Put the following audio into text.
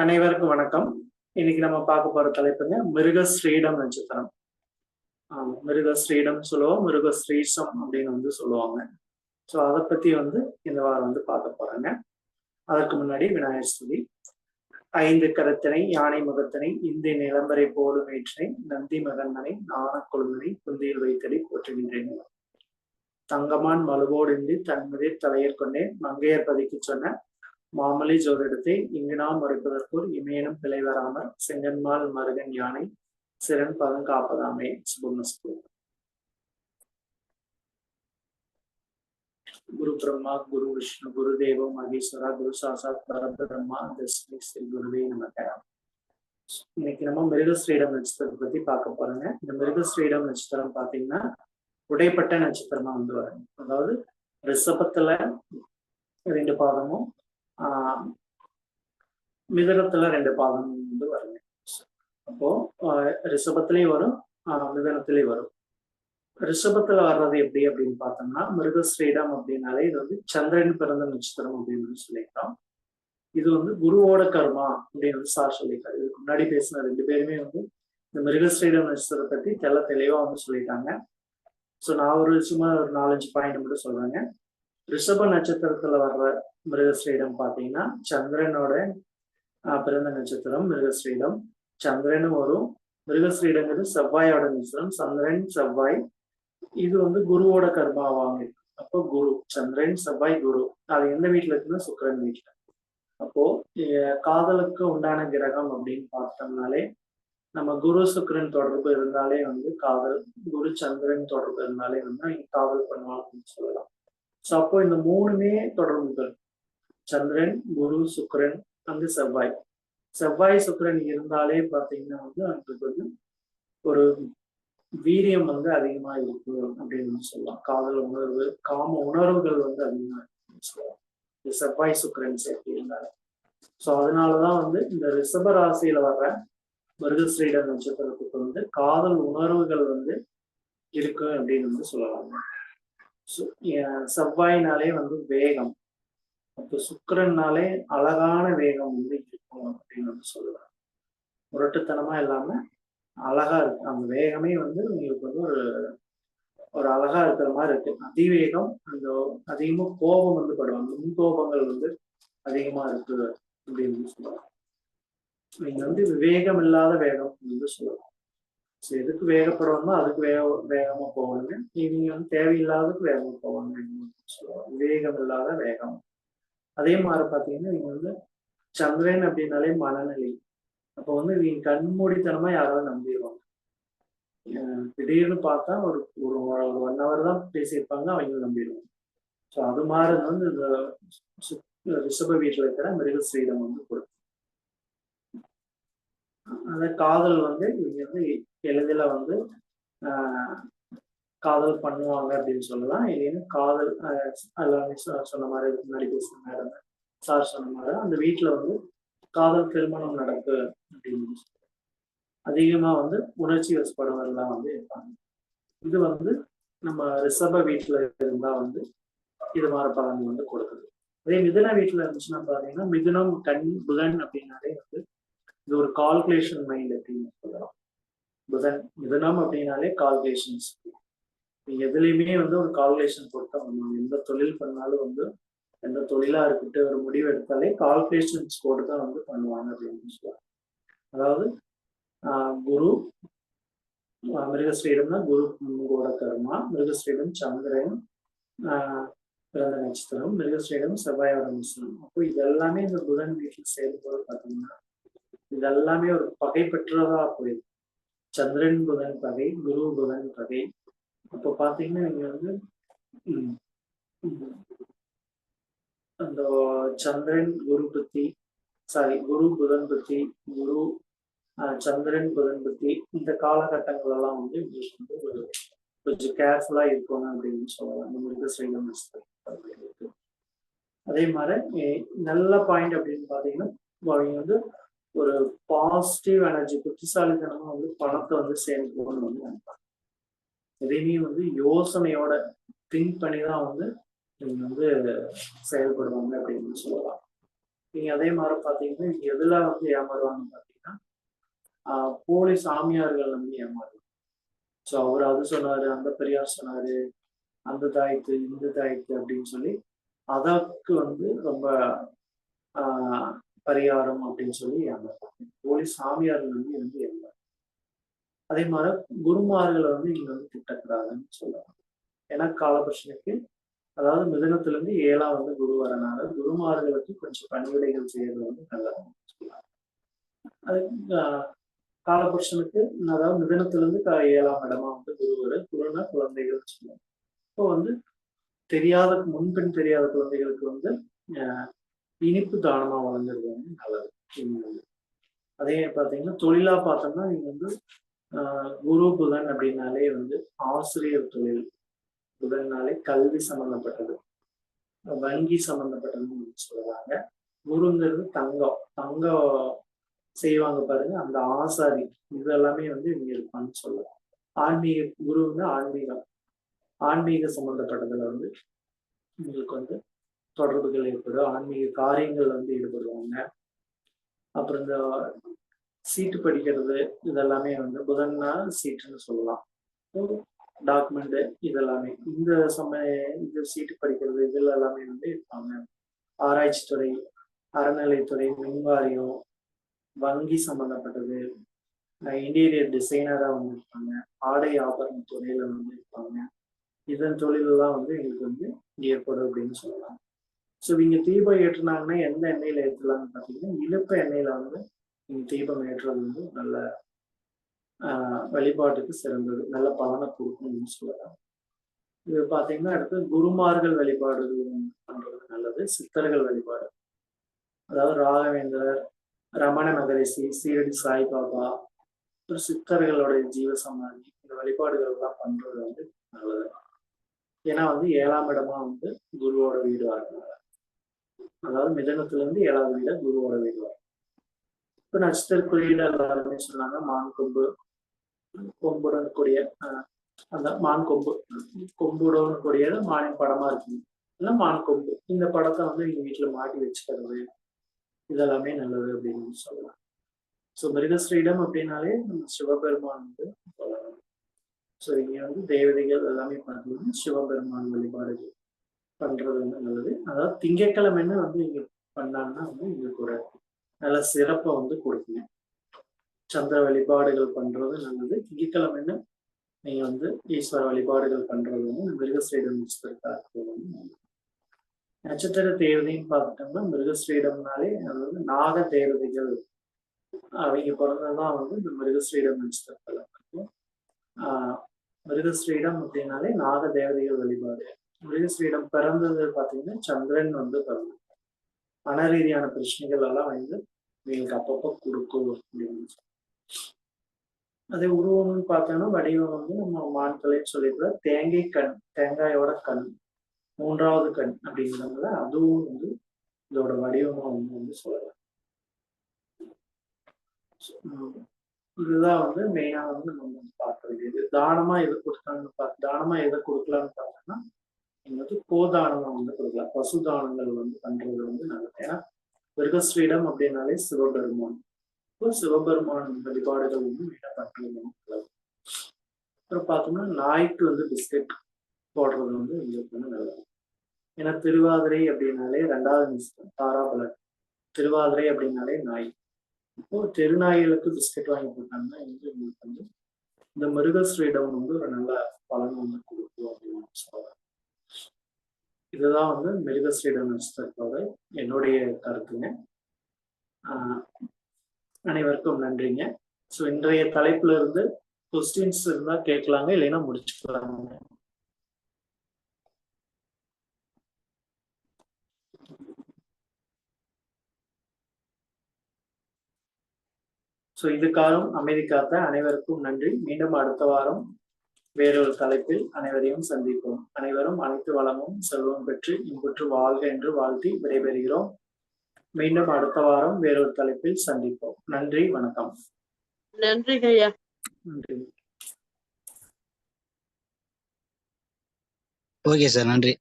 அனைவருக்கும் வணக்கம். இன்னைக்கு நம்ம பார்க்க போற தலைப்புங்க மிருக ஸ்ரீடம் நட்சத்திரம் ஆமா, மிருக ஸ்ரீடம் சொல்லுவோம் மிருக ஸ்ரீசம் அப்படின்னு வந்து சொல்லுவாங்க. ஸோ அதை பத்தி வந்து இந்த வாரம் வந்து பார்க்க போறாங்க. அதற்கு முன்னாடி விநாயகர் ஸ்துதி ஐந்து கரத்தினை யானை முகத்தினை இந்திய நிலம்பரை போடும் ஏற்றினை நந்தி மகந்தனை நாண கொழுந்தனை குந்தியில் வைத்தடி போற்றுகின்றேன். தங்கமான் மலுவோடின்றி தன்முதிர் தலையர் கொண்டே மங்கையர் பதிக்கு சொன்ன மாமலி ஜோதிடத்தை இங்கு நாம் மறுப்பதற்குள் இமேனும் பிழை வராமல் செங்கன்மால் மருகன் யானை சிறன் பதம் காப்பதாமே. சுபமஸ்து. குரு பிரம்மா குரு விஷ்ணு குரு தேவோ மகேஸ்வரா குரு சாசாத் பரபிரம்மா தஸ்மி ஸ்ரீ குருவே நமக. இன்னைக்கு நம்ம மிருகஸ்ரீடம் நட்சத்திரத்தை பத்தி பார்க்க போறோங்க. இந்த மிருகஸ்ரீடம் நட்சத்திரம் பாத்தீங்கன்னா உடைப்பட்ட நட்சத்திரமா வந்து வரும். அதாவது ரிஷபத்துல ரெண்டு பாதமும் மிதனத்துல ரெண்டு பாதம் வந்து வருங்க. அப்போ ரிஷபத்திலையும் வரும் மிதனத்திலையும் வரும். ரிஷபத்துல வர்றது எப்படி அப்படின்னு பார்த்தோம்னா மிருகஸ்ரீடம் அப்படின்னாலே இது வந்து சந்திரன் பிறந்த நட்சத்திரம் அப்படின்னு வந்து சொல்லிக்கிறோம். இது வந்து குருவோட கர்மா அப்படின்னு வந்து சார் சொல்லியிருக்காரு. இதுக்கு முன்னாடி பேசின ரெண்டு பேருமே வந்து இந்த மிருகஸ்ரீடம் நட்சத்திரத்தை பத்தி தெல்ல தெளிவா வந்து சொல்லிட்டாங்க. ஸோ நான் ஒரு சும்மா ஒரு நாலஞ்சு பாயிண்ட் மட்டும் சொல்றேங்க. ரிஷப நட்சத்திரத்துல வர்ற மிருகஸ்ரீடம் பார்த்தீங்கன்னா சந்திரனோட பிறந்த நட்சத்திரம் மிருகஸ்ரீடம். சந்திரனும் வரும். மிருகஸ்ரீடங்கிறது செவ்வாயோட நட்சத்திரம். சந்திரன் செவ்வாய். இது வந்து குருவோட கர்மாவாங்க. அப்போ குரு சந்திரன் செவ்வாய் குரு. அது எந்த வீட்டுல இருக்குன்னா சுக்கரன் வீட்டுல அப்போ காதலுக்கு உண்டான கிரகம் அப்படின்னு பார்த்தோம்னாலே நம்ம குரு சுக்கரன் தொடர்பு இருந்தாலே வந்து காதல் குரு சந்திரன் தொடர்பு இருந்தாலே வந்து காதல் பண்ணுவாங்க அப்படின்னு சொல்லலாம். ஸோ அப்போ இந்த மூணுமே தொடர்புகள். சந்திரன் குரு சுக்கரன் அந்த செவ்வாய். செவ்வாய் சுக்கரன் இருந்தாலே பார்த்தீங்கன்னா வந்து அவங்களுக்கு வந்து ஒரு வீரியம் வந்து அதிகமா இருக்கு அப்படின்னு வந்து சொல்லலாம். காதல் உணர்வு காம உணர்வுகள் வந்து அதிகமா இருக்குன்னு சொல்லலாம். இந்த செவ்வாய் சுக்கரன் சேர்த்து இருந்தாரு ஸோ அதனாலதான் வந்து இந்த ரிஷப ராசியில வர்ற மிருகஸ்ரீட நட்சத்திரத்துக்கு வந்து காதல் உணர்வுகள் வந்து இருக்கு அப்படின்னு வந்து சொல்லலாம். செவ்வாய்னாலே வந்து வேகம். அப்போ சுக்கரன்னாலே அழகான வேகம் வந்து இருக்கும் அப்படின்னு வந்து சொல்லுவாங்க. முரட்டுத்தனமா இல்லாம அழகா இருக்கு. அந்த வேகமே வந்து உங்களுக்கு வந்து ஒரு ஒரு அழகா இருக்கிற மாதிரி இருக்கு. அதிவேகம் அந்த அதிகமா கோபம் வந்து படுவாங்க. முன்கோபங்கள் வந்து அதிகமா இருக்கு அப்படின்னு சொல்லுவாங்க. நீங்க வந்து விவேகம் இல்லாத வேகம் வந்து சொல்லலாம் எதுக்கு வேகப்படணுமோ அதுக்கு வேக வேகமா போவாங்க நீங்க வந்து தேவையில்லாததுக்கு வேகமா போவாங்க விவேகம் இல்லாத வேகம். அதே மாதிரி பார்த்தீங்கன்னா நீங்க வந்து சந்திரன் அப்படின்னாலே மனநிலை. அப்போ வந்து நீங்க கண்மூடித்தனமா யாராவது நம்பிடுவாங்க. திடீர்னு பார்த்தா ஒரு ஒரு ஒரு ஒன் ஹவர் தான் பேசியிருப்பாங்க அவங்க நம்பிடுவாங்க. ஸோ அது மாதிரி வந்து இந்த ரிஷப வீட்டில் இருக்கிற மிருகஸ்ரீடம் வந்து கொடுக்கும். அந்த காதல் வந்து இவங்க வந்து எளிதில் வந்து ஆஹ் காதல் பண்ணுவாங்க அப்படின்னு சொல்லலாம். இல்லைன்னா காதல் எல்லாமே சொன்ன மாதிரி முன்னாடி பேசின மாதிரி சார் சொன்ன மாதிரி அந்த வீட்டில் வந்து காதல் திருமணம் நடக்கு அப்படின்னு அதிகமாக அதிகமா வந்து உணர்ச்சி வசப்படுவதெல்லாம் வந்து இருப்பாங்க. இது வந்து நம்ம ரிஷப வீட்டில் இருந்தா வந்து இது மாதிரி பலன் வந்து கொடுக்குது. அதே மிதுன வீட்டில் இருந்துச்சுன்னா பார்த்தீங்கன்னா மிதுனம் கண் புதன் அப்படின்னாலே வந்து இது ஒரு கால்குலேஷன் மைண்ட் அப்படின்னு சொல்லலாம் புதன் மிதுனம் அப்படின்னாலே கால்குலேஷன்ஸ் எதுலையுமே வந்து ஒரு கால்குலேஷன் போட்டு பண்ணணும் எந்த தொழில் பண்ணாலும் வந்து எந்த தொழிலா இருக்கட்டும் ஒரு முடிவு எடுத்தாலே கால்குலேஷன்ஸ் போட்டு தான் வந்து பண்ணுவாங்க அப்படின்னு சொல்லலாம் அதாவது குரு மிருகஸ்ரீடம்னா குரு கோட கர்மா மிருகஸ்ரீடம் சந்திரன் பிறந்த நட்சத்திரம் மிருகஸ்ரீடம் செவ்வாயோட நட்சத்திரம் அப்போ இதெல்லாமே இந்த புதன் வீட்டில் சேரும்போது பார்த்தீங்கன்னா இது எல்லாமே ஒரு பகை பெற்றதா போயிடுது சந்திரன் புதன் பகை குரு புதன் பகை. அப்போ பாத்தீங்கன்னா நீங்க வந்து அந்த சந்திரன் குரு பத்தி சாரி குரு புதன் பத்தி குரு ஆஹ், சந்திரன் புதன் பத்தி இந்த காலகட்டங்கள் எல்லாம் வந்து உங்களுக்கு வந்து ஒரு கொஞ்சம் கேர்ஃபுல்லா இருக்கணும் அப்படின்னு சொல்லலாம். இந்த மிருகஸ்ரீலம் இருக்கு அதே மாதிரி நல்ல பாயிண்ட் அப்படின்னு பார்த்தீங்கன்னா அவங்க வந்து ஒரு பாசிட்டிவ் எனர்ஜி புத்திசாலித்தனமா வந்து பணத்தை வந்து சேர்ந்துக்கணும்னு வந்து நினைப்பாங்க. எதையுமே வந்து யோசனையோட திங்க் பண்ணி தான் வந்து நீங்க வந்து செயல்படுவாங்க அப்படின்னு சொல்லலாம். நீங்க அதே மாதிரி பாத்தீங்கன்னா எதுல வந்து ஏமாறுவாங்க பாத்தீங்கன்னா போலி சாமியார்கள் வந்து ஏமாறுவாங்க. ஸோ அவர் அது சொன்னாரு அந்த பெரியார் சொன்னாரு அந்த தாயத்து இந்த தாயத்து அப்படின்னு சொல்லி அதற்கு வந்து ரொம்ப ஆஹ் பரிகாரம் அப்படின்னு சொல்லி ஏமாறுவாங்க போலி சாமியார்கள் வந்து இருந்து ஏமாறு அதே மாதிரி குருமார்களை வந்து இங்க வந்து திட்டக்கூடாதுன்னு சொல்லுவாங்க ஏன்னா காலபட்சனுக்கு அதாவது மிதனத்துல இருந்து ஏழாம் வந்து குரு வரனால குருமார்களுக்கு கொஞ்சம் பணிவிடைகள் செய்யறது வந்து நல்லதுன்னு சொல்லுவாங்க அது ஆஹ் காலபுருஷனுக்கு அதாவது மிதனத்துல இருந்து ஏழாம் இடமா வந்து குரு வர குருனா குழந்தைகள் சொல்லுவாங்க இப்போ வந்து தெரியாத முன்பின் தெரியாத குழந்தைகளுக்கு வந்து இனிப்பு தானமாக வழங்குறது வந்து நல்லது. அதே பார்த்தீங்கன்னா தொழிலா பார்த்தோம்னா நீங்க வந்து குரு புதன் அப்படின்னாலே வந்து ஆசிரியர் தொழில். புதன்னாலே கல்வி சம்பந்தப்பட்டது. வங்கி சம்பந்தப்பட்டதுன்னு சொல்லுவாங்க குருங்கிறது தங்கம். தங்கம் செய்வாங்க பாருங்க அந்த ஆசாரி. இதெல்லாமே வந்து இங்க இருப்பான்னு சொல்லலாம் ஆன்மீக குரு வந்து ஆன்மீகம். ஆன்மீக சம்பந்தப்பட்டதுல வந்து உங்களுக்கு வந்து தொடர்புகள் ஏற்படும் ஆன்மீக காரியங்கள் வந்து ஈடுபடுவாங்க. அப்புறம் இந்த சீட்டு படிக்கிறது இதெல்லாமே வந்து புதன்னா சீட்டுன்னு சொல்லலாம். டாக்குமெண்ட் இதெல்லாமே. இந்த சமய இந்த சீட்டு படிக்கிறது இதில் எல்லாமே வந்து இருப்பாங்க. ஆராய்ச்சி துறை அறநிலைத்துறை மின்வாரியம் வங்கி சம்பந்தப்பட்டது. இன்டீரியர் டிசைனராக வந்து இருப்பாங்க. ஆடை ஆபரண துறையில வந்து இருப்பாங்க. இதன் தொழிலெல்லாம் வந்து எங்களுக்கு வந்து ஏற்படும் அப்படின்னு சொல்லலாம். ஸோ இவங்க தீபம் ஏற்றுனாங்கன்னா எந்த எண்ணெயில ஏற்றலாம்னு பார்த்தீங்கன்னா இழுப்ப எண்ணெயில வந்து நீங்க தீபம் ஏற்றுறது வந்து நல்ல வழிபாட்டுக்கு சிறந்தது. நல்ல பலனை கொடுக்கணும்னு சொல்லலாம். இது பார்த்தீங்கன்னா அடுத்து குருமார்கள் வழிபாடு பண்றது நல்லது. சித்தர்கள் வழிபாடு. அதாவது ராகவேந்திரர் ரமண மகரிஷி சீரடி சாய்பாபா அப்புறம் சித்தர்களுடைய ஜீவ சமாதி இந்த வழிபாடுகள் எல்லாம் பண்றது வந்து நல்லது. ஏன்னா வந்து ஏழாம் இடமா வந்து குருவோட வீடு வரதுனால அதாவது மிதனத்துல இருந்து ஏழாவது வீடா குருவோட வீடு வரும் இப்ப நட்சத்திர எல்லாருமே சொன்னாங்க மான் கொம்பு கொம்புடன் கூடிய ஆஹ், அந்த மான் கொம்பு கொம்புடன் கூடிய மானின் படமா இருக்கு இல்லை மான் கொம்பு. இந்த படத்தை வந்து எங்க வீட்டுல மாட்டி வச்சுக்கிறது இதெல்லாமே நல்லது அப்படின்னு சொல்லலாம். ஸோ மிருகஸ்ரீடம் அப்படின்னாலே நம்ம சிவபெருமான் வந்து சொல்லலாம். ஸோ இங்க வந்து தேவதைகள் எல்லாமே பார்த்தீங்கன்னா சிவபெருமான் வழிபாடுகள். பண்றது வந்து நல்லது? அதாவது திங்கட்கிழமைன்னு வந்து இங்க பண்ணாங்கன்னா வந்து எங்களுக்கு ஒரு நல்ல சிறப்பை வந்து கொடுக்குங்க. சந்திர வழிபாடுகள் பண்றது நல்லது. திங்கட்கிழமைன்னு நீங்க வந்து ஈஸ்வர வழிபாடுகள் பண்றது வந்து இந்த மிருகஸ்ரீடம் நட்சத்திரக்காரர்கள் வந்து நல்லது. நட்சத்திர தேவதைன்னு பார்த்துட்டோம்னா மிருகஸ்ரீடம்னாலே அது வந்து நாக தேவதைகள் அவங்க பிறந்ததுதான் வந்து இந்த மிருகஸ்ரீடம் நட்சத்திரத்துல இருக்கும் ஆஹ் மிருகஸ்ரீடம் அப்படின்னாலே நாக தேவதைகள் வழிபாடு. மிருகஸ்ரீடம் பிறந்தது பார்த்தீங்கன்னா சந்திரன் வந்து பிறந்தது மன ரீதியான பிரச்சனைகள் எல்லாம் வந்து உங்களுக்கு அப்பப்போ கொடுக்கும் அப்படின்னு அதே உருவம்னு பார்த்தோம்னா வடிவம் வந்து நம்ம மான்களைன்னு சொல்லிட்டு தேங்காய் கண் தேங்காயோட கண் மூன்றாவது கண் அப்படிங்கிறதுனால அதுவும் வந்து இதோட வடிவமா வந்து வந்து சொல்லலாம். உம் இதுதான் வந்து மெயினா வந்து நம்ம வந்து பார்க்கறது இது தானமா எது கொடுத்தாங்கன்னு பார்த்து தானமா எதை கொடுக்கலாம்னு பார்த்தோம்னா வந்து கோதானம் வந்து கொடுக்கலாம். பசுதானங்கள் வந்து பண்றது வந்து நல்லது ஏன்னா மிருகஸ்ரீடம் அப்படின்னாலே சிவபெருமான். இப்போ சிவபெருமான் வழிபாடுகள் வந்து மெயினா பண்றது வந்து அப்புறம் பார்த்தோம்னா நாய்க்கு வந்து பிஸ்கட் போடுறது வந்து எங்களுக்கு வந்து நல்லது. ஏன்னா திருவாதிரை அப்படின்னாலே ரெண்டாவது நிமிஷம். தாராபலன். திருவாதிரை அப்படின்னாலே நாய். இப்போ தெருநாய்களுக்கு பிஸ்கட் வாங்கி போட்டாங்கன்னா வந்து உங்களுக்கு வந்து இந்த மிருகஸ்ரீடம் வந்து ஒரு நல்ல பலன் வந்து கொடுக்கும் அப்படின்னு சொல்லலாம். இதுதான் வந்து மிருகஸ்ரீடம் நட்சத்திரத்தோட என்னுடைய கருத்துங்க. அனைவருக்கும் நன்றிங்க. ஸோ இன்றைய தலைப்புல இருந்து கொஸ்டின்ஸ் இருந்தா கேட்கலாங்க இல்லைன்னா முடிச்சுக்கலாங்க. ஸோ இதுக்காகவும் அமைதி காத்த அனைவருக்கும் நன்றி. மீண்டும் அடுத்த வாரம் வேறொரு தலைப்பில் அனைவரையும் சந்திப்போம். அனைவரும் அனைத்து வளமும் செல்வம் பெற்று இன்புற்று வாழ்க என்று வாழ்த்தி விடைபெறுகிறோம். மீண்டும் அடுத்த வாரம் வேறொரு தலைப்பில் சந்திப்போம். நன்றி வணக்கம். நன்றி ஐயா. நன்றி. ஓகே சார் நன்றி.